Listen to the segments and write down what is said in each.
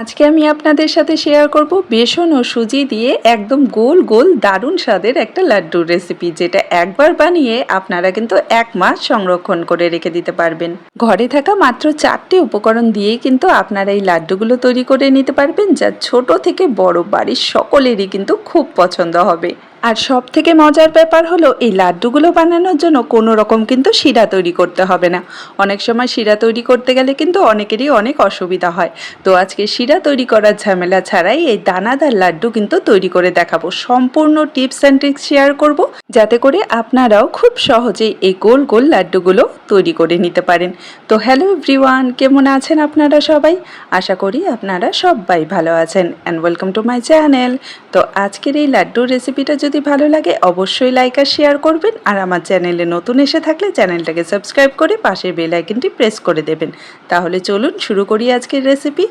আজকে আমি আপনাদের সাথে শেয়ার করব বেসন ও সুজি দিয়ে একদম গোল গোল, দারুণ স্বাদের একটা লাড্ডুর রেসিপি যেটা একবার বানিয়ে আপনারা কিন্তু এক মাস সংরক্ষণ করে রেখে দিতে পারবেন। ঘরে থাকা মাত্র চারটি উপকরণ দিয়েই কিন্তু আপনারা এই লাড্ডুগুলো তৈরি করে নিতে পারবেন, যা ছোট থেকে বড় বাড়ির সকলেরই কিন্তু খুব পছন্দ হবে। আর সব থেকে মজার ব্যাপার হলো এই লাড্ডুগুলো বানানোর জন্য কোনো রকম কিন্তু শিরা তৈরি করতে হবে না। অনেক সময় শিরা তৈরি করতে গেলে কিন্তু অনেকেরই অনেক অসুবিধা হয়। তো আজকে শিরা তৈরি করার ঝামেলা ছাড়াই এই দানাদার লাড্ডু কিন্তু তৈরি করে দেখাবো। সম্পূর্ণ টিপস অ্যান্ড ট্রিক্স শেয়ার করব, যাতে করে আপনারাও খুব সহজেই এই গোল গোল লাড্ডুগুলো তৈরি করে নিতে পারেন। তো হ্যালো এভরিওয়ান, কেমন আছেন আপনারা সবাই? আশা করি আপনারা সবাই ভালো আছেন। And welcome to my channel. তো আজকের এই লাড্ডুর রেসিপিটা যদি ভালো লাগে, অবশ্যই লাইক আর শেয়ার করবেন। আর আমার চ্যানেলে নতুন এসে থাকলে চ্যানেলটাকে সাবস্ক্রাইব করে পাশের বেল আইকনটি প্রেস করে দেবেন। তাহলে চলুন শুরু করি আজকের রেসিপি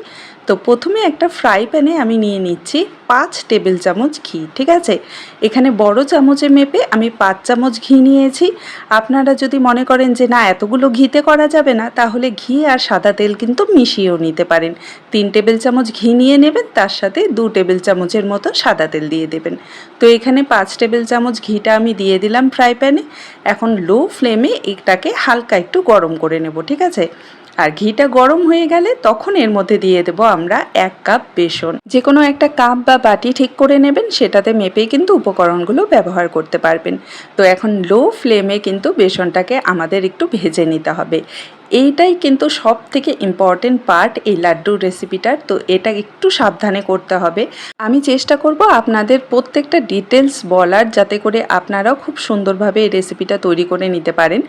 তো প্রথমে একটা ফ্রাই প্যানে আমি নিয়ে নিচ্ছি পাঁচ টেবিল চামচ ঘি, ঠিক আছে? এখানে বড় চামচে মেপে আমি পাঁচ চামচ ঘি নিয়েছি। আপনারা যদি মনে করেন যে না, এতগুলো ঘিতে করা যাবে না, তাহলে ঘি আর সাদা তেল কিন্তু মিশিয়েও নিতে পারেন। তিন টেবিল চামচ ঘি নিয়ে নেবেন, তার সাথে দু টেবিল চামচের মতো সাদা তেল দিয়ে দেবেন। তো এখানে পাঁচ টেবিল চামচ ঘিটা আমি দিয়ে দিলাম ফ্রাই প্যানে এখন লো ফ্লেমে এটাকে হালকা একটু গরম করে নেব, ঠিক আছে? আর ঘিটা গরম হয়ে গেলে তখন এর মধ্যে দিয়ে দেব আমরা এক কাপ বেসন। যে কোনো একটা কাপ বা বাটি ঠিক করে নেবেন, সেটাতে মেপে কিন্তু উপকরণগুলো ব্যবহার করতে পারবেন। তো এখন লো ফ্লেমে কিন্তু বেসনটাকে আমাদের একটু ভেজে নিতে হবে। এইটাই কিন্তু সব থেকে ইম্পর্টেন্ট পার্ট এই লাড্ডুর রেসিপিটার তো এটা একটু সাবধানে করতে হবে। আমি চেষ্টা করব আপনাদের প্রত্যেকটা ডিটেলস বলার যাতে করে আপনারাও খুব সুন্দরভাবে এই রেসিপিটা তৈরি করে নিতে পারেন।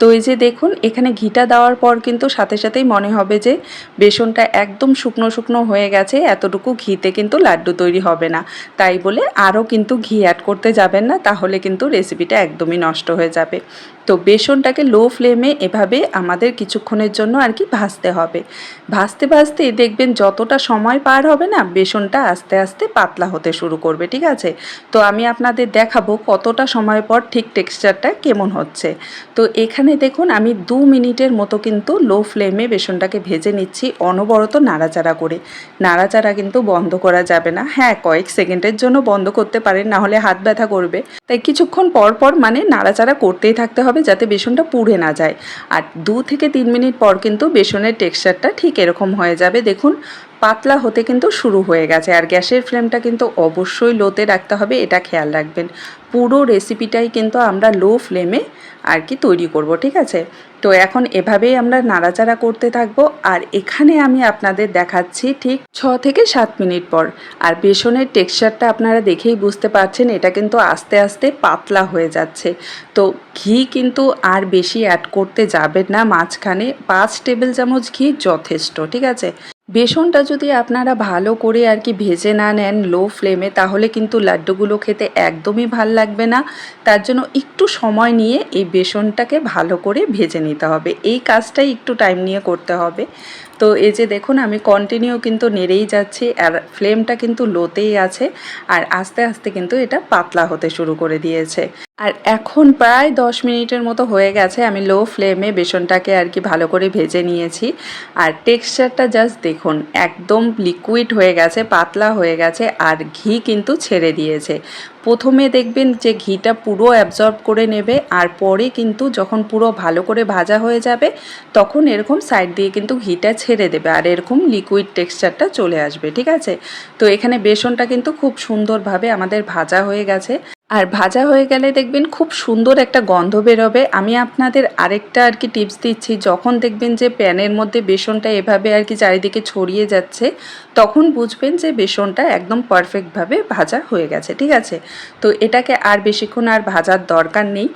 তো এই যে দেখুন, এখানে ঘিটা দেওয়ার পর কিন্তু সাথে সাথেই মনে হবে যে বেসনটা একদম শুকনো শুকনো হয়ে গেছে, এতটুকু ঘিতে কিন্তু লাড্ডু তৈরি হবে না। তাই বলে আরও কিন্তু ঘি অ্যাড করতে যাবেন না, তাহলে কিন্তু রেসিপিটা একদমই নষ্ট হয়ে যাবে। তো বেসনটাকে লো ফ্লেমে এভাবে আমাদের কিছুক্ষণের জন্য আর কি ভাজতে হবে। ভাজতে ভাজতে দেখবেন যতটা সময় পার হবে না, বেসনটা আস্তে আস্তে পাতলা হতে শুরু করবে, ঠিক আছে? তো আমি আপনাদের দেখাবো কতটা সময় পর ঠিক টেক্সচারটা কেমন হচ্ছে। তো এখানে দেখুন আমি দু মিনিটের মতো কিন্তু লো ফ্লেমে বেসনটাকে ভেজে নিচ্ছি অনবরত নাড়াচাড়া করে। নাড়াচাড়া কিন্তু বন্ধ করা যাবে না। হ্যাঁ কয়েক সেকেন্ডের জন্য বন্ধ করতে পারেন, না হলে হাত ব্যথা করবে। তাই কিছুক্ষণ পর পর মানে নাড়াচাড়া করতেই থাকতে হবে যাতে বেসনটা পুড়ে না যায়। আর দু থেকে তিন মিনিট পর কিন্তু বেসনের টেক্সচারটা ঠিক এরকম হয়ে যাবে। দেখুন, পাতলা হতে কিন্তু শুরু হয়ে গেছে আর গ্যাসের ফ্লেমটা কিন্তু অবশ্যই লোতে রাখতে হবে, এটা খেয়াল রাখবেন। পুরো রেসিপিটাই কিন্তু আমরা লো ফ্লেমে আর কি তৈরি করব, ঠিক আছে? তো এখন এভাবেই আমরা নাড়াচাড়া করতে থাকব আর এখানে আমি আপনাদের দেখাচ্ছি ঠিক ছ থেকে সাত মিনিট পর। আর বেসনের টেক্সচারটা আপনারা দেখেই বুঝতে পারছেন, এটা কিন্তু আস্তে আস্তে পাতলা হয়ে যাচ্ছে। তো ঘি কিন্তু আর বেশি অ্যাড করতে যাবে না, মাঝখানে পাঁচ টেবিল চামচ ঘি যথেষ্ট, ঠিক আছে? বেসনটা যদি আপনারা ভালো করে আর কি ভেজে না নেন লো ফ্লেমে তাহলে কিন্তু লাড্ডুগুলো খেতে একদমই ভালো লাগবে না। তার জন্য একটু সময় নিয়ে এই বেসনটাকে ভালো করে ভেজে নিতে হবে। এই কাজটাই একটু টাইম নিয়ে করতে হবে। তো এই যে দেখুন, আমি কন্টিনিউ কিন্তু নেড়েই যাচ্ছি আর ফ্লেমটা কিন্তু লোতেই আছে। আর আস্তে আস্তে কিন্তু এটা পাতলা হতে শুরু করে দিয়েছে। আর এখন প্রায় দশ মিনিটের মতো হয়ে গেছে, আমি লো ফ্লেমে বেসনটাকে আর কি ভালো করে ভেজে নিয়েছি। আর টেক্সচারটা জাস্ট দেখুন, একদম লিকুইড হয়ে গেছে, পাতলা হয়ে গেছে, আর ঘি কিন্তু ছেড়ে দিয়েছে। প্রথমে দেখবেন যে ঘিটা পুরো অ্যাবজর্ব করে নেবে, আর পরে কিন্তু যখন পুরো ভালো করে ভাজা হয়ে যাবে, তখন এরকম সাইড দিয়ে কিন্তু ঘিটা ছেড়ে দেবে, আর এরকম লিকুইড টেক্সচারটা চলে আসবে, ঠিক আছে? তো এখানে বেসনটা কিন্তু খুব সুন্দরভাবে আমাদের ভাজা হয়ে গেছে। আর ভাজা হয়ে গেলে দেখবেন খুব সুন্দর একটা গন্ধ বেরোবে। আমি আপনাদের আরেকটা আর কি টিপস দিচ্ছি, যখন দেখবেন যে প্যানের মধ্যে বেসনটা এভাবে আর কি চারিদিকে ছড়িয়ে যাচ্ছে, তখন বুঝবেন যে বেসনটা একদম পারফেক্টভাবে ভাজা হয়ে গেছে, ঠিক আছে? তো এটাকে আর বেশিক্ষণ আর ভাজার দরকার নেই।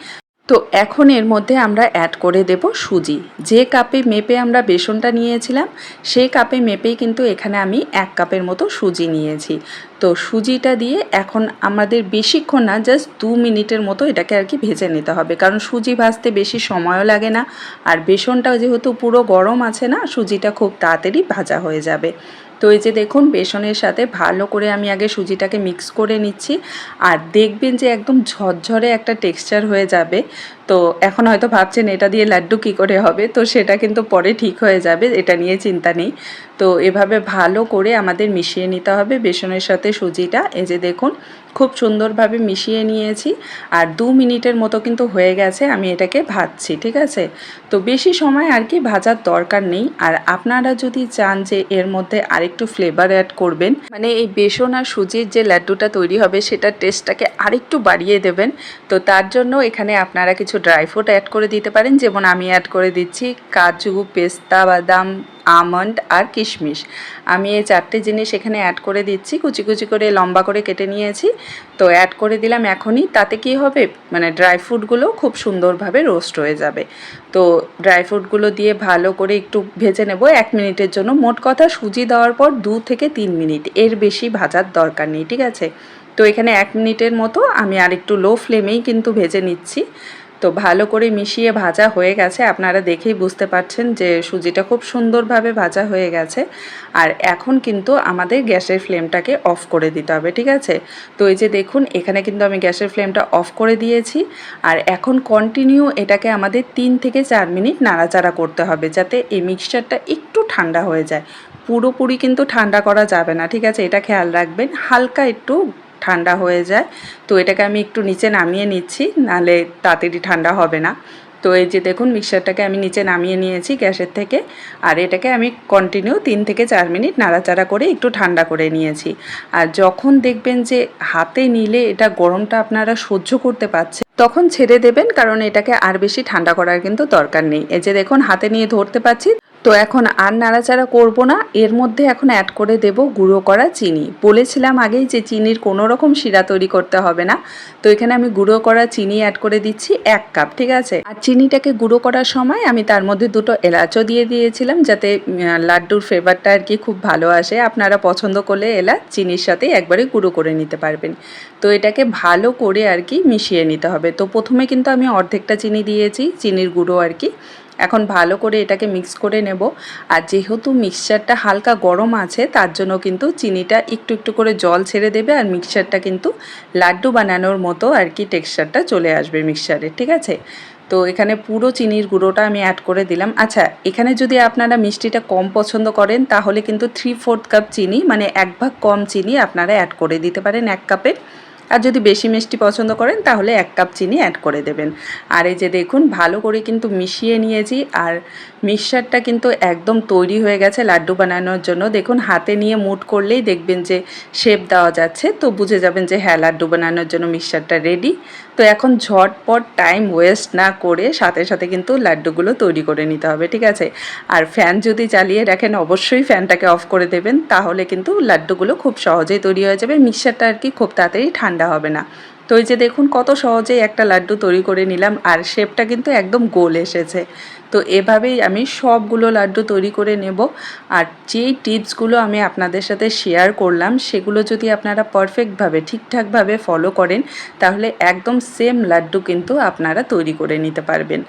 তো এখন এর মধ্যে আমরা অ্যাড করে দেব সুজি। যে কাপে মেপে আমরা বেসনটা নিয়েছিলাম, সেই কাপে মেপেই কিন্তু এখানে আমি এক কাপের মতো সুজি নিয়েছি। তো সুজিটা দিয়ে এখন আমাদের বেশিক্ষণ না জাস্ট দু মিনিটের মতো এটাকে আর কি ভেজে নিতে হবে। কারণ সুজি ভাজতে বেশি সময়ও লাগে না, আর বেসনটাও যেহেতু পুরো গরম আছে না, সুজিটা খুব তাড়াতাড়ি ভাজা হয়ে যাবে। তো এই যে দেখুন, বেসনের সাথে ভালো করে আমি আগে সুজিটাকে মিক্স করে নিচ্ছি। আর দেখবেন যে একদম ঝরঝরে একটা টেক্সচার হয়ে যাবে। তো এখন হয়তো ভাবছেন, এটা দিয়ে লাড্ডু কী করে হবে? তো সেটা কিন্তু পরে ঠিক হয়ে যাবে, এটা নিয়ে চিন্তা নেই। তো এভাবে ভালো করে আমাদের মিশিয়ে নিতে হবে বেসনের সাথে সুজিটা। এই যে দেখুন, খুব সুন্দরভাবে মিশিয়ে নিয়েছি। আর দু মিনিটের মতো কিন্তু হয়ে গেছে, আমি এটাকে ভাজছি, ঠিক আছে? তো বেশি সময় আর কি ভাজার দরকার নেই। আর আপনারা যদি চান যে এর মধ্যে আরেকটু ফ্লেভার অ্যাড করবেন। মানে এই বেসন আর সুজির যে লাড্ডুটা তৈরি হবে, সেটার টেস্টটাকে আরেকটু বাড়িয়ে দেবেন। তো তার জন্য এখানে আপনারা কিছু ড্রাই ফ্রুট অ্যাড করে দিতে পারেন। যেমন আমি অ্যাড করে দিচ্ছি কাজু, পেস্তা, বাদাম আমন্ড আর কিশমিশ। আমি এই চারটে জিনিস এখানে অ্যাড করে দিচ্ছি, কুচি কুচি করে, লম্বা করে কেটে নিয়েছি। তো অ্যাড করে দিলাম এখনই, তাতে কি হবে? মানে ড্রাই ফ্রুটগুলো খুব সুন্দরভাবে রোস্ট হয়ে যাবে। তো ড্রাই ফ্রুটগুলো দিয়ে ভালো করে একটু ভেজে নেব, এক মিনিটের জন্য। মোট কথা সুজি দেওয়ার পর দু থেকে তিন মিনিট, এর বেশি ভাজার দরকার নেই, ঠিক আছে? তো এখানে এক মিনিটের মতো আমি আর একটু লো ফ্লেমেই কিন্তু ভেজে নিচ্ছি। তো ভালো করে মিশিয়ে ভাজা হয়ে গেছে। আপনারা দেখেই বুঝতে পারছেন যে সুজিটা খুব সুন্দরভাবে ভাজা হয়ে গেছে। আর এখন কিন্তু আমাদের গ্যাসের ফ্লেমটাকে অফ করে দিতে হবে, ঠিক আছে? তো এই যে দেখুন, এখানে কিন্তু আমি গ্যাসের ফ্লেমটা অফ করে দিয়েছি। আর এখন কন্টিনিউ এটাকে আমাদের তিন থেকে চার মিনিট নাড়াচাড়া করতে হবে যাতে এই মিক্সচারটা একটু ঠান্ডা হয়ে যায়। পুরোপুরি কিন্তু ঠান্ডা করা যাবে না, ঠিক আছে? এটা খেয়াল রাখবেন। হালকা একটু ঠান্ডা হয়ে যায়। তো এটাকে আমি একটু নিচে নামিয়ে নিচ্ছি, নালে তাড়াতাড়ি ঠান্ডা হবে না। তো এই যে দেখুন, মিক্সারটাকে আমি নিচে নামিয়ে নিয়েছি গ্যাসের থেকে। আর এটাকে আমি কন্টিনিউ তিন থেকে চার মিনিট নাড়াচাড়া করে একটু ঠান্ডা করে নিয়েছি। আর যখন দেখবেন যে হাতে নিলে এটা গরমটা আপনারা সহ্য করতে পারছে, তখন ছেড়ে দেবেন, কারণ এটাকে আর বেশি ঠান্ডা করার কিন্তু দরকার নেই। এই যে দেখুন, হাতে নিয়ে ধরতে পারছি। তো এখন আর নাড়াচাড়া করব না। এর মধ্যে এখন অ্যাড করে দেব গুঁড়ো করা চিনি। বলেছিলাম আগেই যে চিনির কোনো রকম শিরা তৈরি করতে হবে না। তো এখানে আমি গুঁড়ো করা চিনি অ্যাড করে দিচ্ছি এক কাপ ঠিক আছে? আর চিনিটাকে গুঁড়ো করার সময় আমি তার মধ্যে দুটো এলাচও দিয়ে দিয়েছিলাম যাতে লাড্ডুর ফ্লেভারটা আর কি খুব ভালো আসে। আপনারা পছন্দ করলে এলাচ চিনির সাথে একবারে গুঁড়ো করে নিতে পারবেন। তো এটাকে ভালো করে আর কি মিশিয়ে নিতে হবে। তো প্রথমে কিন্তু আমি অর্ধেকটা চিনি দিয়েছি, চিনির গুঁড়ো আর কি। এখন ভালো করে এটাকে মিক্স করে নেব। আর যেহেতু মিক্সচারটা হালকা গরম আছে, তার জন্য কিন্তু চিনিটা একটু একটু করে জল ছেড়ে দেবে আর মিক্সচারটা কিন্তু লাড্ডু বানানোর মতো আর কি টেক্সচারটা চলে আসবে মিক্সচারে ঠিক আছে? তো এখানে পুরো চিনির গুঁড়োটা আমি অ্যাড করে দিলাম। আচ্ছা এখানে যদি আপনারা মিষ্টিটা কম পছন্দ করেন, তাহলে কিন্তু থ্রি ফোর্থ কাপ চিনি মানে এক ভাগ কম চিনি আপনারা অ্যাড করে দিতে পারেন এক কাপের আর যদি বেশি মিষ্টি পছন্দ করেন, তাহলে এক কাপ চিনি অ্যাড করে দেবেন। আর এই যে দেখুন, ভালো করে কিন্তু মিশিয়ে নিয়েছি, আর মিক্সচারটা কিন্তু একদম তৈরি হয়ে গেছে লাড্ডু বানানোর জন্য। দেখুন, হাতে নিয়ে মুট করলেই দেখবেন যে শেপ দেওয়া যাচ্ছে, তো বুঝে যাবেন যে হ্যাঁ লাড্ডু বানানোর জন্য মিক্সারটা রেডি তো এখন ঝটপট টাইম ওয়েস্ট না করে সাথে সাথে কিন্তু লাড্ডুগুলো তৈরি করে নিতে হবে, ঠিক আছে? আর ফ্যান যদি চালিয়ে রাখেন, অবশ্যই ফ্যানটাকে অফ করে দেবেন, তাহলে কিন্তু লাড্ডুগুলো খুব সহজেই তৈরি হয়ে যাবে। মিক্সারটা আর কি খুব তাড়াতাড়ি ঠান্ডা হবে না। তো এই যে দেখুন কত সহজেই একটা লাড্ডু তৈরি করে নিলাম আর শেপটা কিন্তু একদম গোল এসেছে। তো এভাবেই আমি সবগুলো লাড্ডু তৈরি করে নেব আর যেই টিপসগুলো আমি আপনাদের সাথে শেয়ার করলাম সেগুলো যদি আপনারা পারফেক্টভাবে, ঠিকঠাকভাবে ফলো করেন তাহলে একদম সেম লাড্ডু কিন্তু আপনারা তৈরি করে নিতে পারবেন।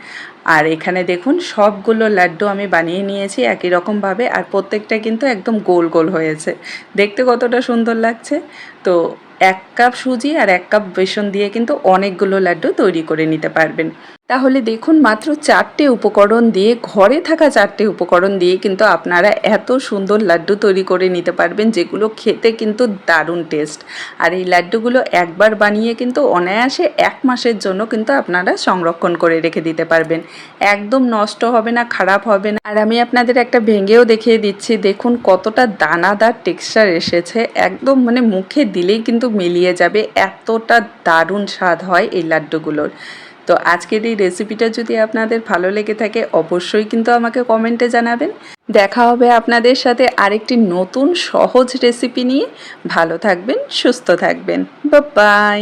আর এখানে দেখুন সবগুলো লাড্ডু আমি বানিয়ে নিয়েছি একই রকমভাবে আর প্রত্যেকটা কিন্তু একদম গোল গোল হয়েছে। দেখতে কতটা সুন্দর লাগছে। তো এক কাপ সুজি আর এক কাপ বেসন দিয়ে কিন্তু অনেকগুলো লাড্ডু তৈরি করে নিতে পারবেন। তাহলে দেখুন, মাত্র চারটে উপকরণ দিয়ে, ঘরে থাকা চারটে উপকরণ দিয়ে কিন্তু আপনারা এত সুন্দর লাড্ডু তৈরি করে নিতে পারবেন, যেগুলো খেতে কিন্তু দারুণ টেস্ট আর এই লাড্ডুগুলো একবার বানিয়ে কিন্তু অনায়াসে এক মাসের জন্য কিন্তু আপনারা সংরক্ষণ করে রেখে দিতে পারবেন। একদম নষ্ট হবে না, খারাপ হবে না। আর আমি আপনাদের একটা ভেঙেও দেখিয়ে দিচ্ছি, দেখুন কতটা দানাদার টেক্সচার এসেছে। একদম মানে মুখে দিলেই কিন্তু মিলিয়ে যাবে, এতটা দারুণ স্বাদ হয় এই লাড্ডুগুলোর। তো আজকের এই রেসিপিটা যদি আপনাদের ভালো লেগে থাকে, অবশ্যই কিন্তু আমাকে কমেন্টে জানাবেন। দেখা হবে আপনাদের সাথে আরেকটি নতুন সহজ রেসিপি নিয়ে। ভালো থাকবেন, সুস্থ থাকবেন। বাই